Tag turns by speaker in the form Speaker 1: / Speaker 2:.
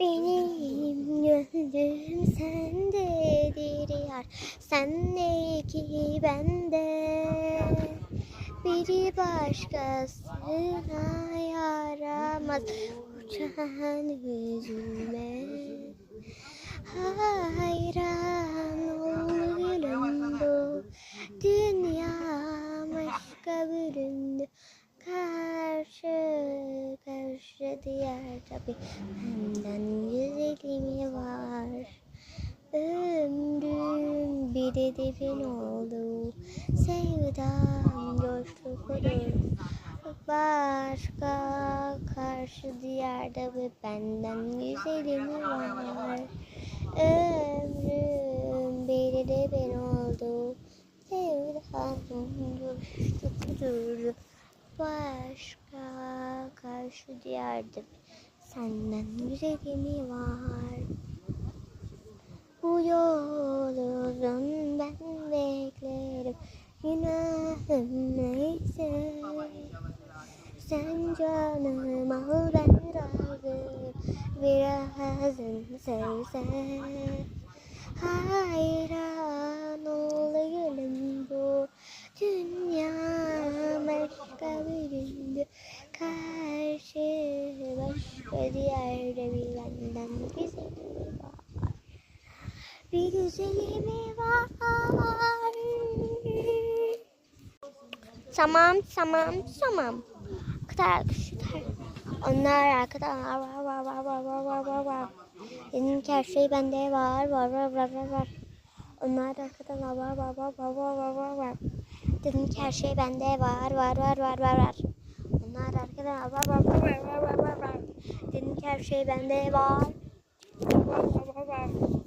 Speaker 1: Benim gönlüm sendedir yar. Sen ne ki bende? Biri başkasına yaramaz. Uçan yüzüme Hayran oluyorum bu Dünya başka büründü Karşı karşı diğer tabi. Benden güzeli mi var. Ömrüm bir de defin oldu. Sevdam coştu kudur Başka karşı diyarda ve benden güzeli mi var. Ömrüm bir de ben oldu. Sevdam coştu kudur Başka karşı diyarda senden güzeli mi var. Bu yol uzun ben beklerim. Günahım neyse. Sen canım al ben razı Birazın sevse. Hayran olayım bu Dünya başka birinde Başka diğerde bir benden güzeli var bir güzelimi var. Tamam, tamam, tamam. Kadar arkadaşlar. Onlar arkadan var, var, var, var, var, var, var, var, ki her şey bende var, var, var, var, var, var. Onlar arkadan var, var, var, var, var, var, var, var. Dedim ki her şey bende var, var, var, var, var, var. Bunlar arkadan var var var var var var var. Dedim ki her şey bende var. Var var var var.